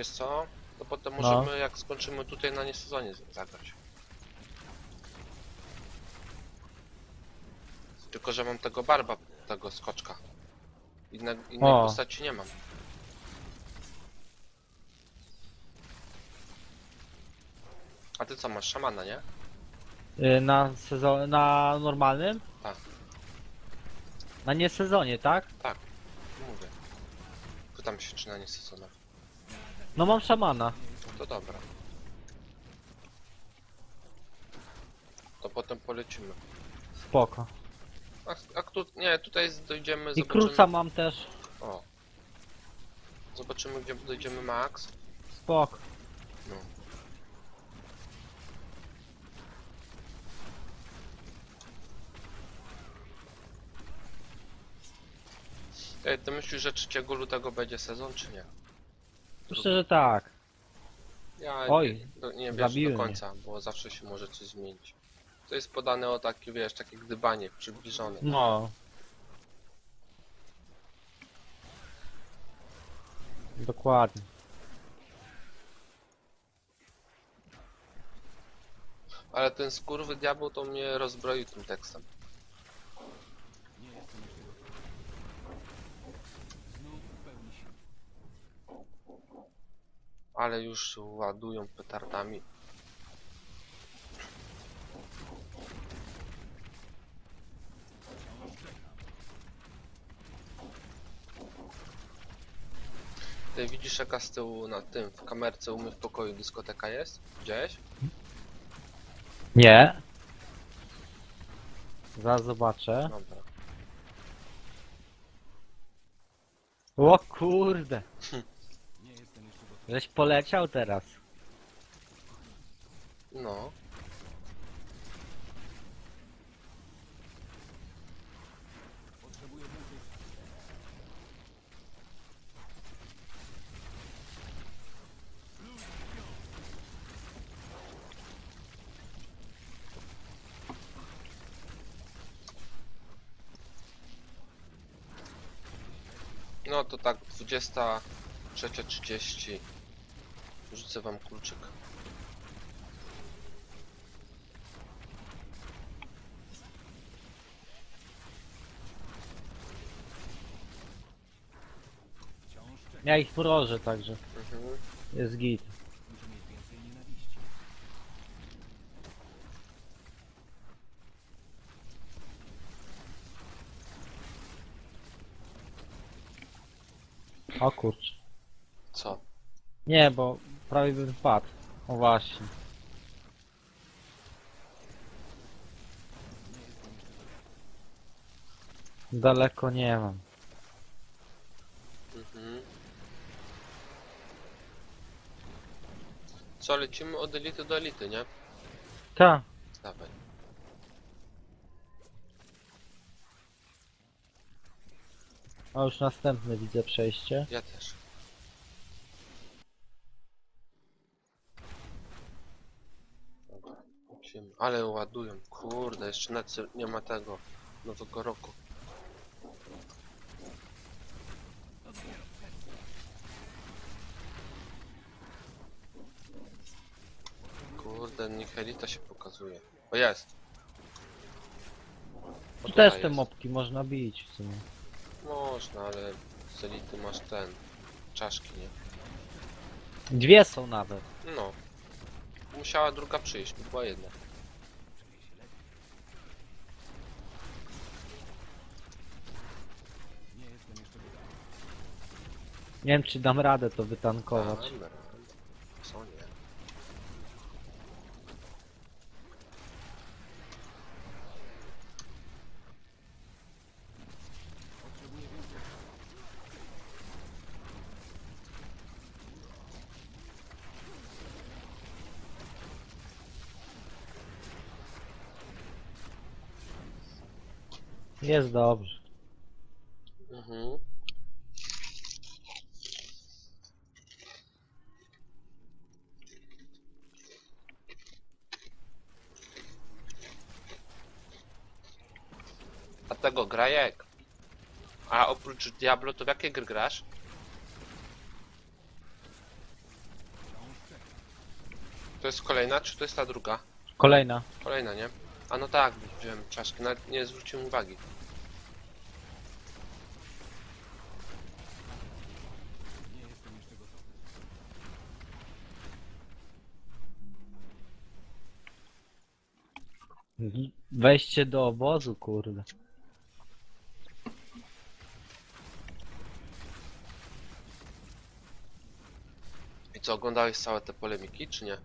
Wiesz co? To potem No. możemy, jak skończymy tutaj na niesezonie z- zagrać. Tylko, że mam tego barba, tego skoczka. Inne, innej O. postaci nie mam. A ty co, masz szamana, nie? Y, Na sezon, na normalnym? Tak. Na nie sezonie, tak? Mówię. Pytam się, czy na niesezonowy. No mam szamana. No to dobra. To potem polecimy. Spoko. A, a tu, nie, tutaj z- dojdziemy, I zobaczymy. kruca mam też. O. Zobaczymy, gdzie dojdziemy max. Spoko. No. Ej, ty myślisz, że 3 lutego będzie sezon, czy nie? Myślę, że tak. Ja Oj, nie, do- nie wiesz zabiły do mnie. końca, bo zawsze się może coś zmienić. To jest podane o takie, wiesz, takie gdybanie przybliżone. No. Dokładnie. Ale ten skurwy diabeł to mnie rozbroił tym tekstem. Ale już ładują petardami. Ty widzisz jaka z tyłu na tym, w kamerce u mnie w pokoju dyskoteka jest? Widziałeś? Nie. Zaraz zobaczę. Dobra. O kurde. Żeś poleciał teraz. No. No to tak 23.30 Rzucę wam kluczyk. Ja ich mrożę także. Mhm. Jest git. O kurczę. Co? Nie, bo prawie bym wpadł. O właśnie. Daleko nie mam. Mhm. Co, lecimy od elity do elity, nie? Ta. Dawaj. A już następne widzę przejście. Ja też. Dobra, Ale ładują. Kurde, jeszcze na nie ma tego nowego roku. Kurde, niech elita się pokazuje. O jest! O, Tu też te jest. mopki można bić w sumie. Można, ale z elity masz ten. Czaszki, nie? Dwie są nawet. No. Musiała druga przyjść, bo była jedna. Nie wiem czy dam radę to wytankować. Dobra. Co nie? Jest dobrze. Mhm. A tego grajek. A oprócz Diablo to w jakie gry grasz? To jest kolejna, czy to jest ta druga? Kolejna. Kolejna, nie? A no tak, wziąłem czaszkę, nawet nie zwróciłem uwagi. Wejście do obozu, kurde. I co, oglądałeś całe te polemiki, czy nie?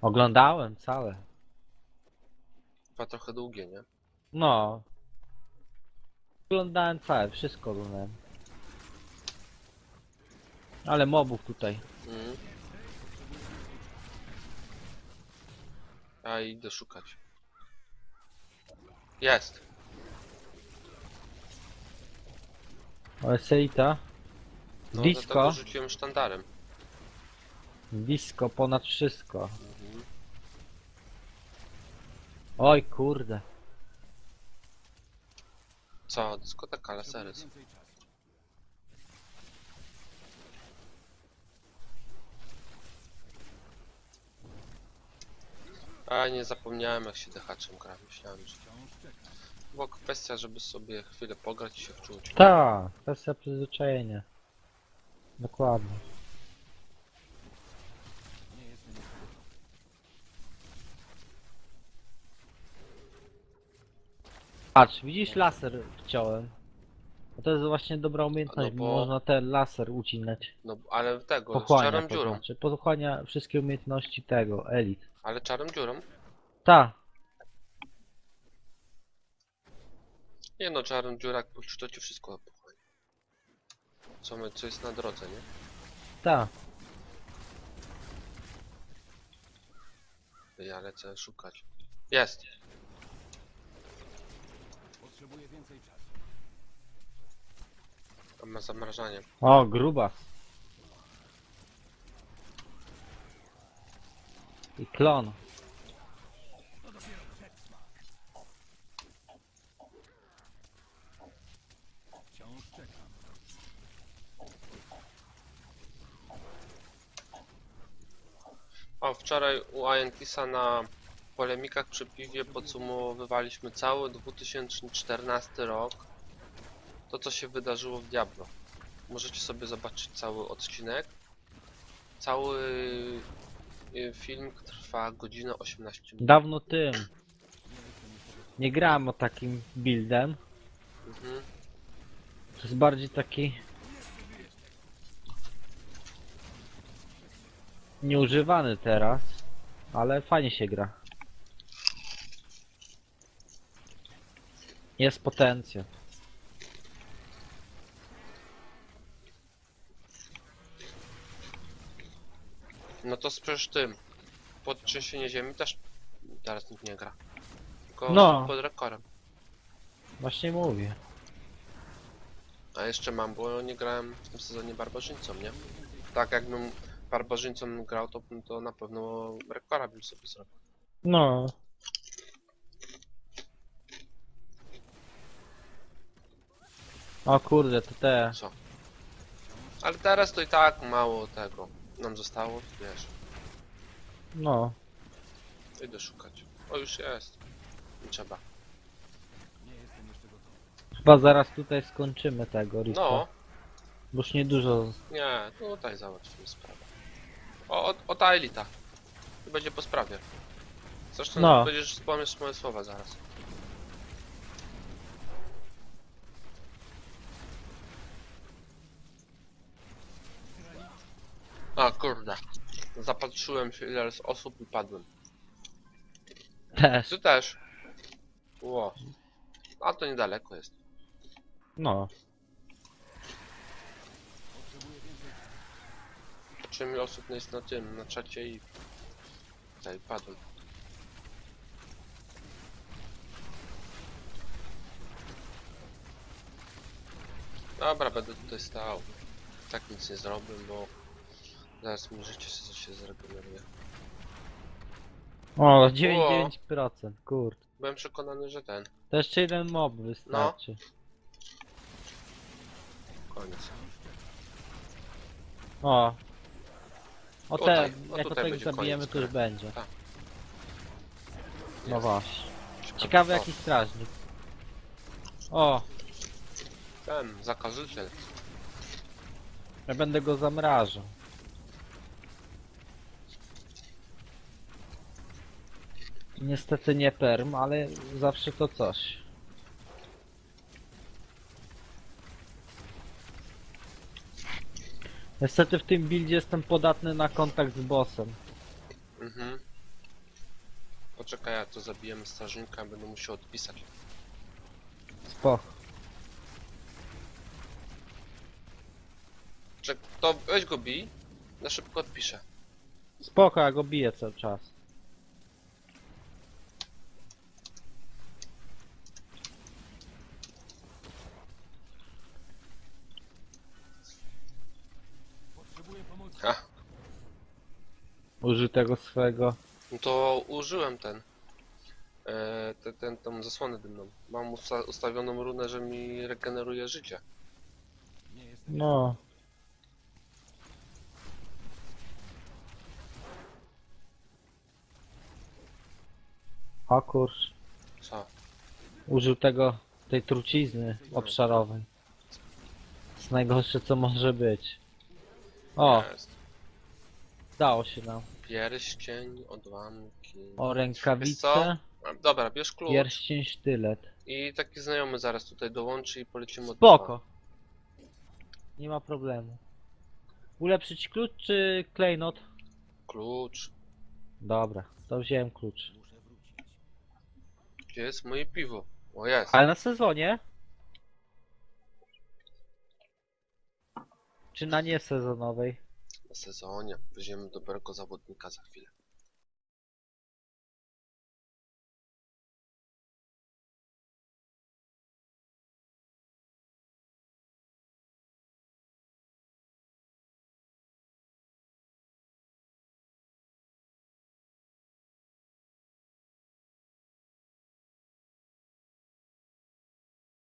Oglądałem całe. Chyba trochę długie, nie? No. Oglądałem całe, wszystko oglądałem. Ale mobów tutaj. Mhm. Ja idę szukać. Jest! Ale Seita. No, Disco. dlatego rzuciłem sztandarem. Disco ponad wszystko. Mhm. Oj kurde. Co? Dyskoteka Laseres. A nie zapomniałem jak się dehaczem gra. Myślałem, że... Była kwestia, żeby sobie chwilę pograć i się wczuć. Ta, kwestia przyzwyczajenia. Dokładnie. Patrz, widzisz laser wciąłem. A to jest właśnie dobra umiejętność, No bo bo- można ten laser ucinać. No ale tego, z Pochłania czarną to dziurą. znaczy. Pochłania wszystkie umiejętności tego, elit. Ale czarną dziurą? Ta, Nie no, czarną dziurę jak puścisz, to ci wszystko pochłania. Co, my, co jest na drodze, nie? ta. Ja lecę szukać. Jest! Potrzebuję więcej czasu. Tam ma zamrażanie. O, gruba. I klon. Wciąż czekam. O, wczoraj u Ayentisa na polemikach przy piwie podsumowywaliśmy cały 2014 rok. To co się wydarzyło w Diablo. Możecie sobie zobaczyć cały odcinek. Cały y, film trwa godzinę 18 minut. Dawno tym. Nie grałem o takim buildem. Mhm. To jest bardziej taki... Nieużywany teraz. Ale fajnie się gra. Jest potencjał. No to przecież tym. Pod trzęsienie ziemi też teraz nikt nie gra. Tylko No. pod rekordem. Właśnie mówię. A jeszcze mam, bo nie grałem w tym sezonie barbarzyńcą, nie? Tak jakbym barbarzyńcą grał, to, to na pewno rekora bym sobie zrobił. No. O kurde, to te. Co? Ale teraz to i tak mało tego nam zostało, wiesz. No. Idę szukać. O, już jest. Nie trzeba. Chyba zaraz tutaj skończymy tego Rifa. No, Bo już niedużo. nie, tutaj załatwimy sprawę. O, o, o ta elita. I będzie po sprawie. Zresztą No. będziesz wspomnieć moje słowa zaraz. A kurde. Zapatrzyłem się ile jest osób i padłem. Też. Ty też. Ło. A to niedaleko jest. No. Czym osób jest na tym, na czacie i... Tutaj padłem. Dobra, będę tutaj stał. Tak nic nie zrobię, bo... Zaraz mi życie się, się zregeneruje. O, 99%, kurde. Byłem przekonany, że ten. To jeszcze jeden mob wystarczy. Koniec. O, O Tutaj, te, o jak tutaj o tego będzie zabijemy, koniec to już będzie. Tak. No Jest. właśnie. Ciekawy o, jaki strażnik. O, Ten, zakażyciel. ja będę go zamrażał. Niestety nie perm, ale zawsze to coś. Niestety w tym buildzie jestem podatny na kontakt z bossem. Mhm. Poczekaj, ja to zabijemy strażnika, będę musiał odpisać. Spoko. Czek, to weź go bij, na szybko odpiszę. Spoko, ja go biję cały czas. Użyj tego swego. no to użyłem ten. E, ten, ten, tą zasłonę dymną. Mam usta ustawioną runę, że mi regeneruje życie. Nie jestem No. O kurcz. Co? Użył tego, tej trucizny obszarowej. To jest najgorsze co może być. O, Jest. dało się nam. Pierścień, odłamki. O, Wiesz rękawice? A, Dobra, bierz klucz. pierścień, sztylet. I taki znajomy zaraz tutaj dołączy i polecimy od Spoko. Nie ma problemu. Ulepszyć klucz czy klejnot? Klucz. Dobra, to wziąłem klucz. Gdzie jest moje piwo? O jest. Ale na sezonie? Czy na niesezonowej? Sezonie. Weźmiemy dobrego zawodnika za chwilę.